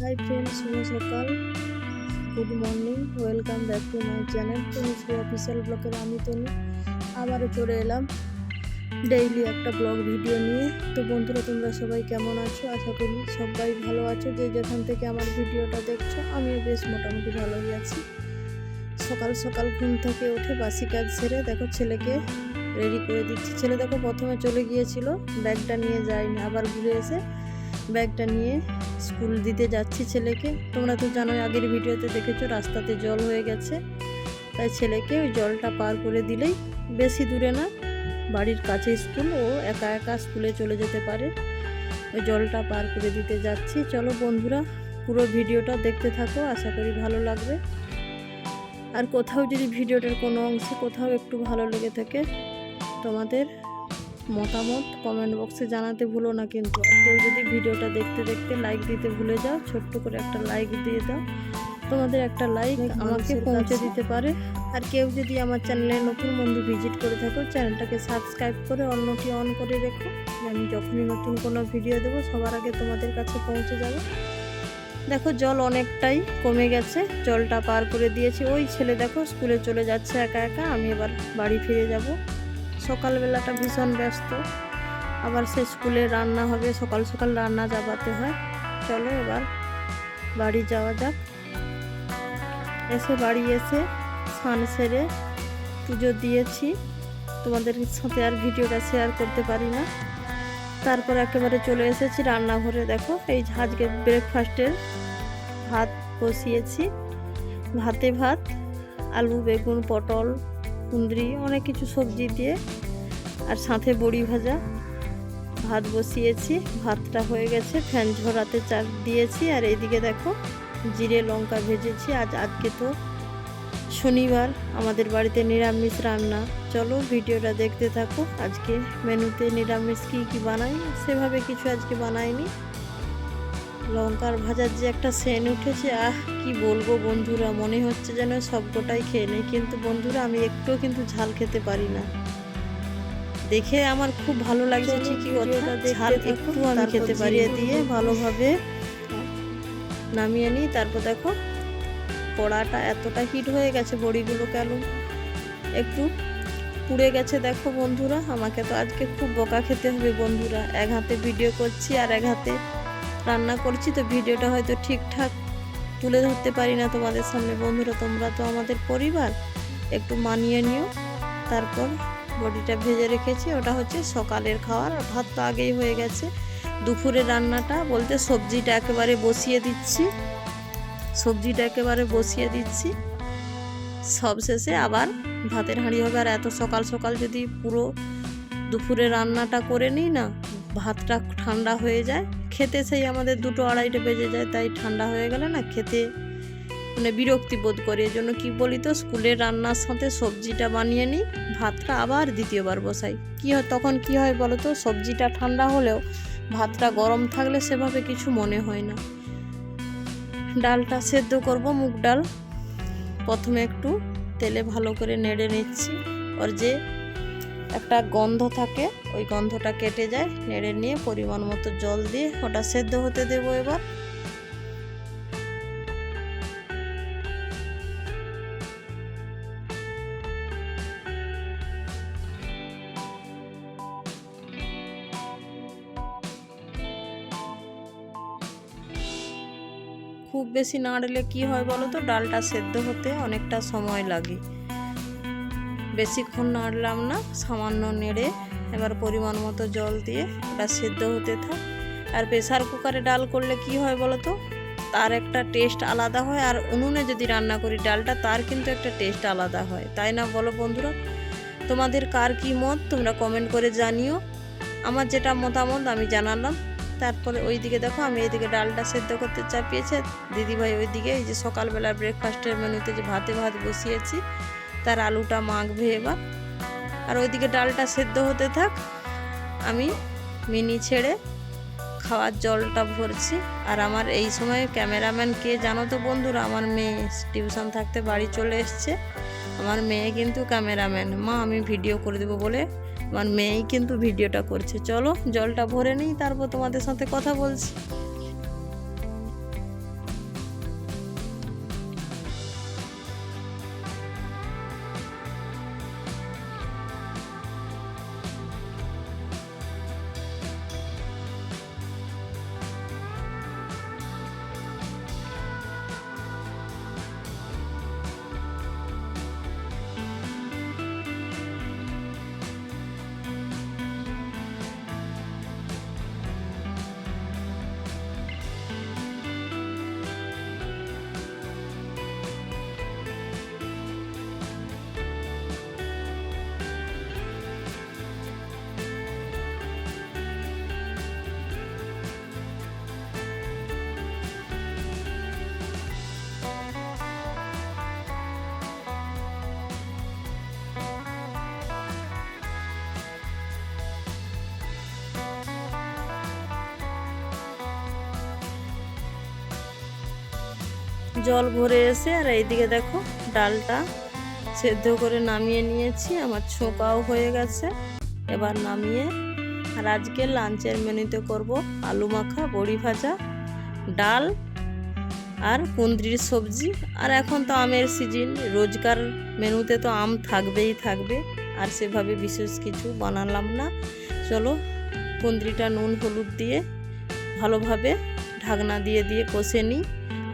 High friends শুভ সকাল good morning welcome back to my channel Tanushree official ব্লগের আমি তনু আবারও চলে এলাম ডেইলি একটা ব্লগ ভিডিও নিয়ে তো বন্ধুরা তোমরা সবাই কেমন আছো আশা করি সবাই ভালো আছো যে যেখান থেকে আমার ভিডিওটা দেখছ আমিও বেশ মোটামুটি ভালোই আছি সকাল সকাল ঘুম থেকে উঠে বাসি কাজ সেরে দেখো ছেলেকে রেডি করে দিচ্ছি ছেলে দেখো প্রথমে চলে গিয়েছিল ব্যাগটা নিয়ে যায়নি আবার ঘুরে এসে ব্যাগটা নিয়ে স্কুল দিতে যাচ্ছি ছেলেকে। তোমরা তো জানো আগের ভিডিওতে দেখেছ, রাস্তাতে জল হয়ে গেছে। তাই ছেলেকে ওই জলটা পার করে দিলেই বেশি দূরে না, বাড়ির কাছে স্কুল, ও একা একা স্কুলে চলে যেতে পারে। ওই জলটা পার করে দিতে যাচ্ছি। চলো বন্ধুরা, পুরো ভিডিওটা দেখতে থাকো, আশা করি ভালো লাগবে। আর কোথাও যদি ভিডিওটার কোনো অংশে কোথাও একটু ভালো লেগে থাকে, তোমাদের মতামত কমেন্ট বক্সে জানাতে ভুলো না কিন্তু। কেউ যদি ভিডিওটা দেখতে দেখতে লাইক দিতে ভুলে যাও ছোট্ট করে একটা লাইক দিয়ে দাও। তোমাদের একটা লাইক আমাকে পৌঁছে দিতে পারে। আর কেউ যদি আমার চ্যানেলে নতুন বন্ধু ভিজিট করে থাকো চ্যানেলটাকে সাবস্ক্রাইব করে অন্যটি অন করে রেখো। আমি যখনই নতুন কোনো ভিডিও দেবো সবার আগে তোমাদের কাছে পৌঁছে যাবে। দেখো জল অনেকটাই কমে গেছে। জলটা পার করে দিয়েছি। ওই ছেলে দেখো স্কুলে চলে যাচ্ছে একা একা। আমি এবার বাড়ি ফিরে যাব। সকালবেলাটা ভীষণ ব্যস্ত। আবার সে স্কুলে রান্না হবে, সকাল সকাল রান্না যাবাতে হয়। চলো এবার বাড়ি যাওয়া যাক। এসে বাড়ি এসে স্নান সেরে পুজো দিয়েছি। তোমাদের সাথে আর ভিডিওটা শেয়ার করতে পারি না। তারপর একেবারে চলে এসেছি রান্নাঘরে। দেখো, এই আজকে ব্রেকফাস্টের ভাত বসিয়েছি। ভাতে ভাত, আলু, বেগুন, পটল কুন্দ্রি অনেক কিছু সবজি দিয়ে। আর সাথে বড়ি ভাজা। ভাত বসিয়েছি, ভাতটা হয়ে গেছে। ফ্যান ঝরাতে চাল দিয়েছি। আর এইদিকে দেখো, জিরে লঙ্কা ভেজেছি। আজ, আজকে তো শনিবার, আমাদের বাড়িতে নিরামিষ রান্না। চলো ভিডিওটা দেখতে থাকো। আজকে মেনুতে নিরামিষ কী কী বানাই? সেভাবে কিছু আজকে বানাইনি। লঙ্কার ভাজার যে একটা সেন উঠেছে আহ কি বলব বন্ধুরা মনে হচ্ছে যেন সবকটাই খেয়ে নেই। কিন্তু বন্ধুরা আমি একটুও কিন্তু ঝাল খেতে পারি না। দেখে আমার খুব ভালো লাগছে ঠিকই কথা। ঝাল একটু আমি খেতে পারি দিয়ে ভালোভাবে নামিয়ে নিই। তারপর দেখো কড়াটা এতটা হিট হয়ে গেছে বড়িগুলো কেন? একটু পুড়ে গেছে দেখো বন্ধুরা আমাকে তো আজকে খুব বোকা খেতে হবে বন্ধুরা। এক হাতে ভিডিও করছি আর এক হাতে রান্না করছি, তো ভিডিওটা হয়তো ঠিকঠাক তুলে ধরতে পারি না তোমাদের সামনে। বন্ধুরা, তোমরা তো আমাদের পরিবার, একটু মানিয়ে নিও। তারপর বডিটা ভেজে রেখেছি, ওটা হচ্ছে সকালের খাওয়ার। ভাত তো আগেই হয়ে গেছে। দুপুরে রান্নাটা বলতে সবজিটা একেবারে বসিয়ে দিচ্ছি। সবজিটা একেবারে বসিয়ে দিচ্ছি। সব শেষে আবার ভাতের হাঁড়ি হবে। আর এত সকাল সকাল যদি পুরো দুপুরে রান্নাটা করে নিই না, ভাতটা ঠান্ডা হয়ে যায়। খেতে সেই আমাদের দুটো আড়াইটে বেজে যায়, তাই ঠান্ডা হয়ে গেলে না খেতে মানে বিরক্তি বোধ করি। এই জন্য কী বলি তো, স্কুলের রান্নার সাথে সবজিটা বানিয়ে নিই, ভাতটা আবার দ্বিতীয়বার বসাই। কী হয়, তখন কি হয় বলো তো, সবজিটা ঠান্ডা হলেও ভাতটা গরম থাকলে সেভাবে কিছু মনে হয় না। ডালটা সেদ্ধ করব, মুগ ডাল। প্রথমে একটু তেলে ভালো করে নেড়ে নিচ্ছি। ওর যে একটা গন্ধ থাকে, ওই গন্ধটা কেটে যায়, নেড়ে নিয়ে পরিমাণ মতো জল দিয়ে ওটা সেদ্ধ হতে দেবো এবার। খুব বেশি নাড়লে কি হয় বলো তো? ডালটা সেদ্ধ হতে অনেকটা সময় লাগে। বেশিক্ষণ নাড়লাম না, সামান্য নেড়ে এবার পরিমাণ মতো জল দিয়ে ওটা সেদ্ধ হতে থাক। আর প্রেসার কুকারে ডাল করলে কি হয় বলো তো তার একটা টেস্ট আলাদা হয় আর উনুনে যদি রান্না করি ডালটা, তার কিন্তু একটা টেস্ট আলাদা হয়। তাই না বলো বন্ধুরা? তোমাদের কার কী মত? তোমরা কমেন্ট করে জানিও। আমার যেটা মতামত আমি জানালাম। তারপরে ওই দিকে দেখো, আমি এইদিকে ডালটা সেদ্ধ করতে চাপিয়েছে। দিদিভাই ওইদিকে এই যে সকালবেলা ব্রেকফাস্টের মেনুতে যে ভাতে ভাত বসিয়েছি তার আলুটা মাখবে এবার। আর ওইদিকে ডালটা সেদ্ধ হতে থাক, আমি মিনি ছেড়ে খাওয়ার জলটা ভরছি। আর আমার এই সময় ক্যামেরাম্যান কে জানো তো বন্ধুরা? আমার মেয়ে টিউশন থাকতে বাড়ি চলে এসছে। আমার মেয়ে কিন্তু ক্যামেরাম্যান। মা, আমি ভিডিও করে দেবো বলে আমার মেয়েই কিন্তু ভিডিওটা করছে। চলো জলটা ভরে নিই, তারপর তোমাদের সাথে কথা বলছি। জল ভরে এসে আর এইদিকে দেখো ডালটা সেদ্ধ করে নামিয়ে নিয়েছি, আমার ছোঁকাও হয়ে গেছে। এবার নামিয়ে আর আজকে লাঞ্চের মেনুতে করব আলু মাখা, বড়ি ভাজা, ডাল আর কুন্দ্রির সবজি। আর এখন তো আমের সিজন, রোজকার মেনুতে তো আম থাকবেই থাকবে, আর সেভাবে বিশেষ কিছু বানালাম না। চলো কুন্দ্রিটা নুন, হলুদ দিয়ে ভালোভাবে ঢাকনা দিয়ে দিয়ে কষে নিই।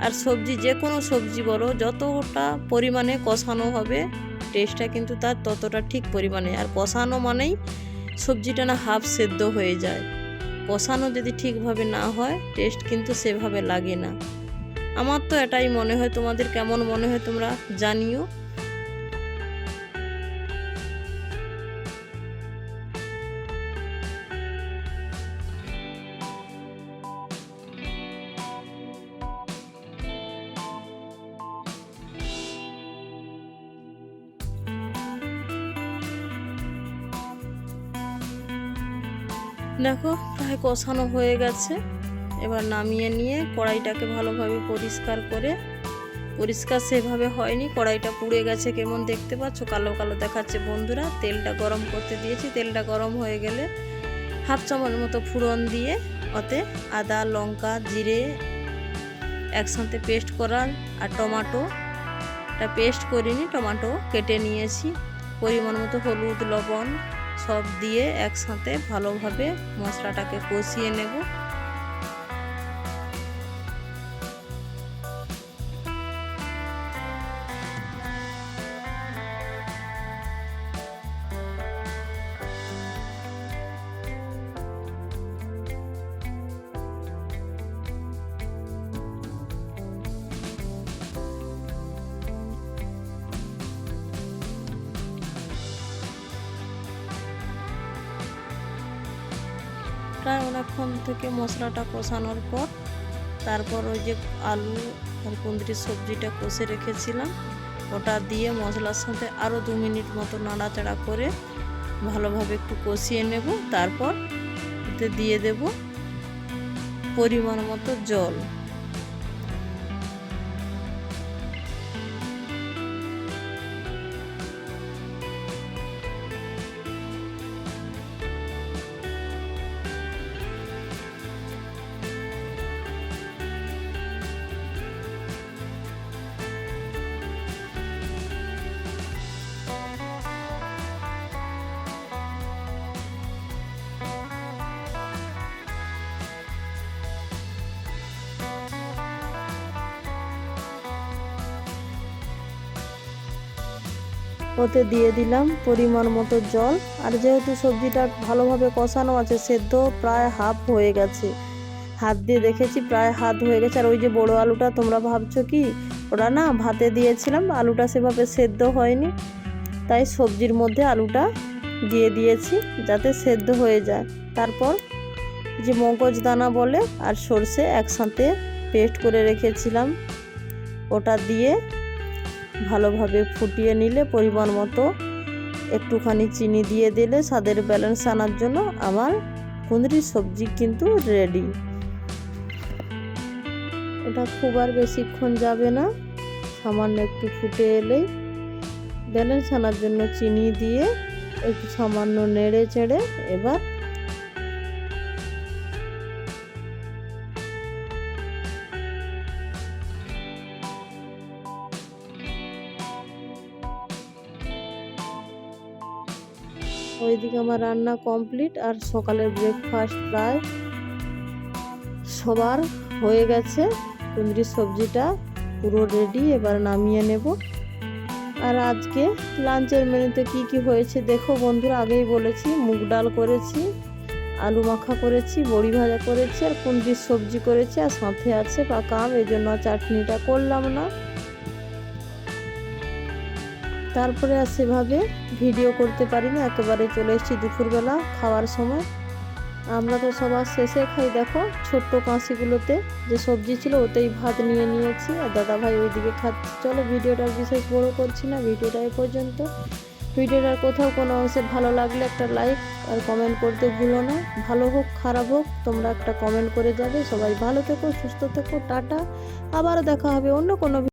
আর সবজি, যে কোনো সবজি বলো, যতটা পরিমাণে কষানো হবে টেস্টটা কিন্তু তার ততটা ঠিক পরিমাণে। আর কষানো মানেই সবজিটা না হাফ সেদ্ধ হয়ে যায়। কষানো যদি ঠিকভাবে না হয় টেস্ট কিন্তু সেভাবে লাগে না। আমার তো এটাই মনে হয়, তোমাদের কেমন মনে হয় তোমরা জানিও। দেখো, প্রায় কষানো হয়ে গেছে। এবার নামিয়ে নিয়ে কড়াইটাকে ভালোভাবে পরিষ্কার করে, পরিষ্কার সেভাবে হয়নি, কড়াইটা পুড়ে গেছে কেমন দেখতে পাচ্ছ? কালো কালো দেখাচ্ছে বন্ধুরা, তেলটা গরম করতে দিয়েছি, তেলটা গরম হয়ে গেলে হাফ চামচ মতো ফুড়ন দিয়ে ওতে আদা, লঙ্কা, জিরে একসাথে পেস্ট করার আর টমাটো এটা পেস্ট করিনি, টমাটো কেটে নিয়েছি। পরিমাণ মতো হলুদ, লবণ সব দিয়ে একসাথে ভালোভাবে মশলাটাকে কষিয়ে নেব। প্রায় অনেকক্ষণ থেকে মশলাটা কষানোর পর তারপর ওই যে আলু আর কুঁদরির সবজিটা কষে রেখেছিলাম। ওটা দিয়ে মশলার সাথে আরও দু মিনিট মতো নাড়াচাড়া করে ভালোভাবে একটু কষিয়ে নেব। তারপর দিয়ে দেব পরিমাণ মতো জল। ওতে দিয়ে দিলাম পরিমাণ মতো জল। আর যেহেতু সবজিটা ভালোভাবে কষানো আছে, সেদ্ধ প্রায় হাফ হয়ে গেছে। হাত দিয়ে দেখেছি প্রায় হাত হয়ে গেছে। আর ওই যে বড় আলুটা, তোমরা ভাবছ কি? ওটা না ভাতে দিয়েছিলাম, আলুটা সেভাবে সেদ্ধ হয়নি। তাই সবজির মধ্যে আলুটা দিয়ে দিয়েছি যাতে সেদ্ধ হয়ে যায়। তারপর যে মগজ দানা বলে, আর সর্ষে একসাথে পেস্ট করে রেখেছিলাম। ওটা দিয়ে ভালোভাবে ফুটিয়ে নিলে পরিমাণ মতো একটুখানি চিনি দিয়ে দিলে স্বাদের ব্যালেন্স আনার জন্য আমার কুঁদরির সবজি কিন্তু রেডি এটা খুব আর বেশিক্ষণ যাবে না, সামান্য একটু ফুটে এলেই ব্যালেন্স আনার জন্য চিনি দিয়ে একটু সামান্য নেড়ে চেড়ে এবার ওইদিকে আমার রান্না কমপ্লিট আর সকালের ব্রেকফাস্ট প্রায় সবার হয়ে গেছে। কুঁদরির সবজিটা পুরো রেডি এবার নামিয়ে নেব। আর আজকে লাঞ্চের মেনুতে কি কি হয়েছে দেখো বন্ধুরা, আগেই বলেছি, মুগ ডাল করেছি, আলু মাখা করেছি, বড়ি ভাজা করেছি, আর কুঁদরির সবজি করেছি, আর সাথে আছে পাকা আম এই জন্য চাটনিটা করলাম না। তারপরে আর সেভাবে ভিডিও করতে পারি না একেবারে চলে এসেছি দুপুরবেলা খাওয়ার সময়। আমরা তো সবার শেষে খাই, দেখো, ছোট্ট কাঁচিগুলোতে যে সবজি ছিল ওতেই ভাত নিয়ে নিয়েছি আর দাদা ভাই ওইদিকে খাচ্ছি। চলো ভিডিওটা বিশেষ বড় করছি না, ভিডিওটা এ পর্যন্ত। ভিডিওটার কোথাও কোনো অংশে ভালো লাগলে একটা লাইক আর কমেন্ট করতে ভুলো না। ভালো হোক, খারাপ হোক, তোমরা একটা কমেন্ট করে যাবে। সবাই ভালো থেকো, সুস্থ থেকো, টাটা। আবারও দেখা হবে অন্য কোনো